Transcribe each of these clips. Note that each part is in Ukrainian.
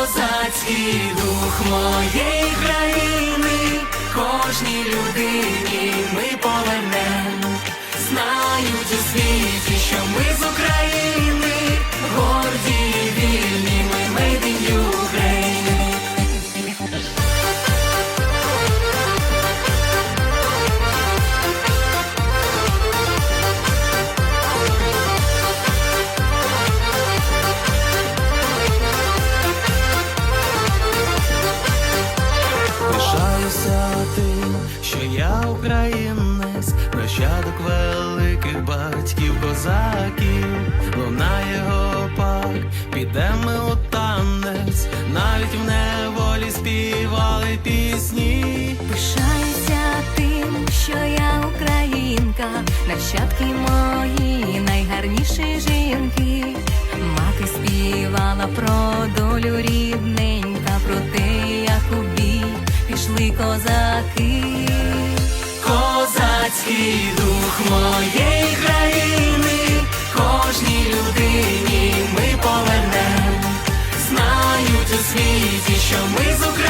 Козацький дух моєї країни, кожній людині ми повернем. Знають у світі, що ми Пишаюся тим, що я українець, нащадок великих батьків козаків, лунає гопак, підемо ми у танець, навіть в неволі співали пісні. Пишаюся тим, що я українка, нащадки мої найгарніші жінки. Козаки. Козацький дух моєї країни, кожній людині ми повернем. Знають у світі, що ми з України,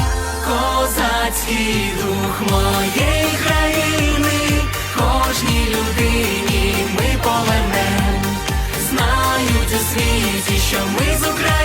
Козацький дух моєї країни, кожній людині ми повернем. Знають у світі, що ми з України.